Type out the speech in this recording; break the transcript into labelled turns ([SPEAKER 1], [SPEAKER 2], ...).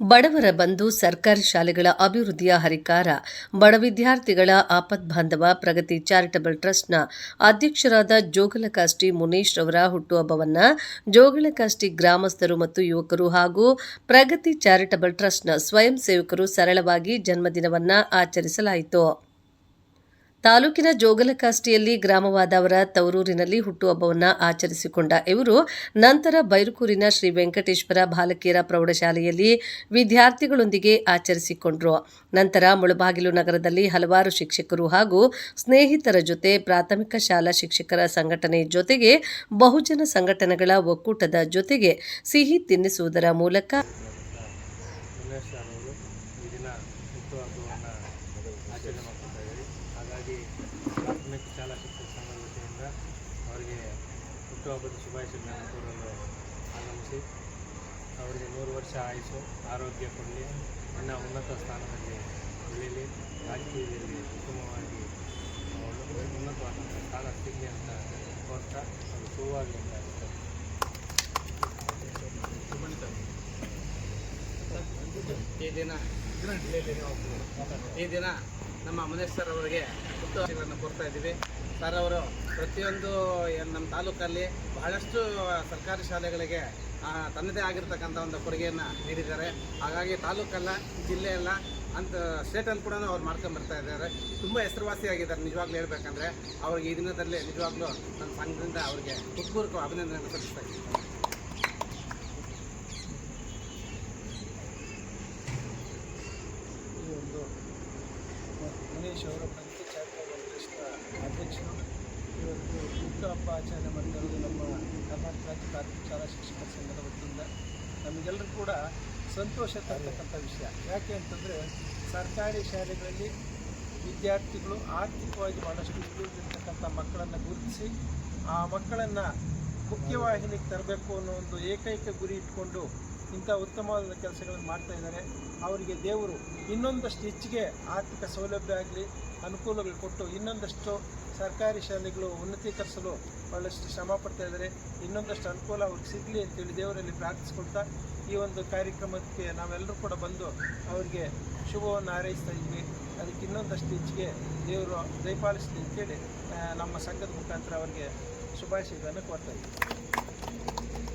[SPEAKER 1] ಬಡವರ ಬಂಧು ಸರ್ಕಾರಿ ಶಾಲೆಗಳ ಅಭಿವೃದ್ಧಿಯ ಹರಿಕಾರ, ಬಡ ವಿದ್ಯಾರ್ಥಿಗಳ ಆಪದ್ಬಾಂಧವ ಪ್ರಗತಿ ಚಾರಿಟಬಲ್ ಟ್ರಸ್ಟ್ನ ಅಧ್ಯಕ್ಷರಾದ ಜೋಗಲಕಾಷ್ಟಿ ಮುನೀಶ್ ರವರ ಹುಟ್ಟುಹಬ್ಬವನ್ನು ಜೋಗಲಕಾಷ್ಟಿ ಗ್ರಾಮಸ್ಥರು ಮತ್ತು ಯುವಕರು ಹಾಗೂ ಪ್ರಗತಿ ಚಾರಿಟಬಲ್ ಟ್ರಸ್ಟ್ನ ಸ್ವಯಂ ಸೇವಕರು ಸರಳವಾಗಿ ಜನ್ಮದಿನವನ್ನು ಆಚರಿಸಲಾಯಿತು. ತಾಲೂಕಿನ ಜೋಗಲಕಾಷ್ಟಿಯಲ್ಲಿ ಗ್ರಾಮವಾದ ಅವರ ತವರೂರಿನಲ್ಲಿ ಹುಟ್ಟುಹಬ್ಬವನ್ನು ಆಚರಿಸಿಕೊಂಡ ಇವರು, ನಂತರ ಬೈರುಕೂರಿನ ಶ್ರೀ ವೆಂಕಟೇಶ್ವರ ಬಾಲಕಿಯರ ಪ್ರೌಢಶಾಲೆಯಲ್ಲಿ ವಿದ್ಯಾರ್ಥಿಗಳೊಂದಿಗೆ ಆಚರಿಸಿಕೊಂಡರು. ನಂತರ ಮುಳಬಾಗಿಲು ನಗರದಲ್ಲಿ ಹಲವಾರು ಶಿಕ್ಷಕರು ಹಾಗೂ ಸ್ನೇಹಿತರ ಜೊತೆ ಪ್ರಾಥಮಿಕ ಶಾಲಾ ಶಿಕ್ಷಕರ ಸಂಘಟನೆ ಜೊತೆಗೆ ಬಹುಜನ ಸಂಘಟನೆಗಳ ಒಕ್ಕೂಟದ ಜೊತೆಗೆ ಸಿಹಿ ತಿನ್ನಿಸುವುದರ ಮೂಲಕ
[SPEAKER 2] ಆಚರಣೆ ಹಾಗಾಗಿ ಪ್ರಾಥಮಿಕ ಶಾಲಾ ಶಿಕ್ಷಣ ಸಂಘದ ವತಿಯಿಂದ ಅವರಿಗೆ ಹುಟ್ಟುಹಬ್ಬದ ಶುಭಾಶಯಗಳನ್ನು ಕೋರಲು ಆಗಮಿಸಿ, ಅವರಿಗೆ ನೂರು ವರ್ಷ ಆಯಸ್ಸು, ಆರೋಗ್ಯ ಕೊಡಲಿ ಇನ್ನು ಉನ್ನತ ಸ್ಥಾನದಲ್ಲಿ ಬೆಳೀಲಿ, ರಾಜಕೀಯದಲ್ಲಿ ಉತ್ತಮವಾಗಿ ಉನ್ನತವಾದಂಥ ಸ್ಥಾನ ಸಿಗಲಿ ಅಂತ ಕೋರ್ತಾ ಅದು ಅಂತ ಹೇಳ್ತಾರೆ.
[SPEAKER 3] ಈ ದಿನ ಈ ದಿನ ನಮ್ಮ ಮನೇಶ್ ಸರ್ ಅವರಿಗೆ ಹುಟ್ಟುಹಬ್ಬಗಳನ್ನು ಕೊಡ್ತಾ ಇದ್ದೀವಿ. ಸರ್ ಅವರು ಪ್ರತಿಯೊಂದು ನಮ್ಮ ತಾಲೂಕಲ್ಲಿ ಬಹಳಷ್ಟು ಸರ್ಕಾರಿ ಶಾಲೆಗಳಿಗೆ ತನ್ನದೇ ಆಗಿರ್ತಕ್ಕಂಥ ಒಂದು ಕೊಡುಗೆಯನ್ನು ನೀಡಿದ್ದಾರೆ. ಹಾಗಾಗಿ ತಾಲೂಕಲ್ಲ, ಜಿಲ್ಲೆಯಲ್ಲ, ಅಂತ ಸ್ಟೇಟಲ್ಲಿ ಕೂಡ ಅವ್ರು ಮಾಡ್ಕೊಂಬರ್ತಾ ಇದ್ದಾರೆ. ತುಂಬ ಹೆಸರುವಾಸಿಯಾಗಿದ್ದಾರೆ, ನಿಜವಾಗ್ಲೂ ಹೇಳ್ಬೇಕಂದ್ರೆ. ಅವ್ರಿಗೆ ಈ ದಿನದಲ್ಲಿ ನಿಜವಾಗ್ಲೂ ನನ್ನ ಸಂಘದಿಂದ ಅವರಿಗೆ ಹೃತ್ಪೂರ್ವಕ ಅಭಿನಂದನೆ ಸಲ್ಲಿಸ್ತಾ ಇದ್ದೀನಿ.
[SPEAKER 4] ಒಂದು ಗಣೇಶ್ ಅವರ ಪಂಚ ಚಾರಿಟಬಲ್ ಟ್ರಸ್ಟ್ನ ಅಧ್ಯಕ್ಷರು. ಇವತ್ತು ಹುಟ್ಟುಹಬ್ಬ ಆಚರಣೆ ಮಾಡ್ತಾ ಇರೋದು ನಮ್ಮ ಕರ್ನಾಟಕ ರಾಜ್ಯ ಪ್ರಾಥಮಿಕ ಶಾಲಾ ಶಿಕ್ಷಕರ ಸಂಘದ ವತಿಯಿಂದ. ನಮಗೆಲ್ಲರೂ ಕೂಡ ಸಂತೋಷ ತರ್ತಕ್ಕಂಥ ವಿಷಯ. ಯಾಕೆ ಅಂತಂದರೆ ಸರ್ಕಾರಿ ಶಾಲೆಗಳಲ್ಲಿ ವಿದ್ಯಾರ್ಥಿಗಳು ಆರ್ಥಿಕವಾಗಿ ಭಾಳಷ್ಟು ಹಿಂದುಳಿದಿರ್ತಕ್ಕಂಥ ಮಕ್ಕಳನ್ನು ಗುರುತಿಸಿ, ಆ ಮಕ್ಕಳನ್ನು ಮುಖ್ಯವಾಹಿನಿಗೆ ತರಬೇಕು ಅನ್ನೋ ಒಂದು ಏಕೈಕ ಗುರಿ ಇಟ್ಕೊಂಡು ಇಂಥ ಉತ್ತಮವಾದ ಕೆಲಸಗಳನ್ನು ಮಾಡ್ತಾ ಇದ್ದಾರೆ. ಅವರಿಗೆ ದೇವರು ಇನ್ನೊಂದಷ್ಟು ಹೆಚ್ಚಿಗೆ ಆರ್ಥಿಕ ಸೌಲಭ್ಯ ಆಗಲಿ, ಅನುಕೂಲಗಳು ಕೊಟ್ಟು ಇನ್ನೊಂದಷ್ಟು ಸರ್ಕಾರಿ ಶಾಲೆಗಳು ಉನ್ನತೀಕರಿಸಲು ಭಾಳಷ್ಟು ಶ್ರಮ ಪಡ್ತಾ ಇದ್ದಾರೆ. ಇನ್ನೊಂದಷ್ಟು ಅನುಕೂಲ ಅವ್ರಿಗೆ ಸಿಗಲಿ ಅಂತೇಳಿ ದೇವರಲ್ಲಿ ಪ್ರಾರ್ಥಿಸ್ಕೊಳ್ತಾ ಈ ಒಂದು ಕಾರ್ಯಕ್ರಮಕ್ಕೆ ನಾವೆಲ್ಲರೂ ಕೂಡ ಬಂದು ಅವರಿಗೆ ಶುಭವನ್ನು ಹಾರೈಸ್ತಾ ಇದ್ವಿ. ಅದಕ್ಕೆ ಇನ್ನೊಂದಷ್ಟು ಹೆಚ್ಚಿಗೆ ದೇವರು ದಯಪಾಲಿಸಲಿ ಅಂತೇಳಿ ನಮ್ಮ ಸಂಘದ ಮುಖಾಂತರ ಅವರಿಗೆ ಶುಭಾಶಯಗಳನ್ನು ಕೊಡ್ತಾ ಇದ್ದೀವಿ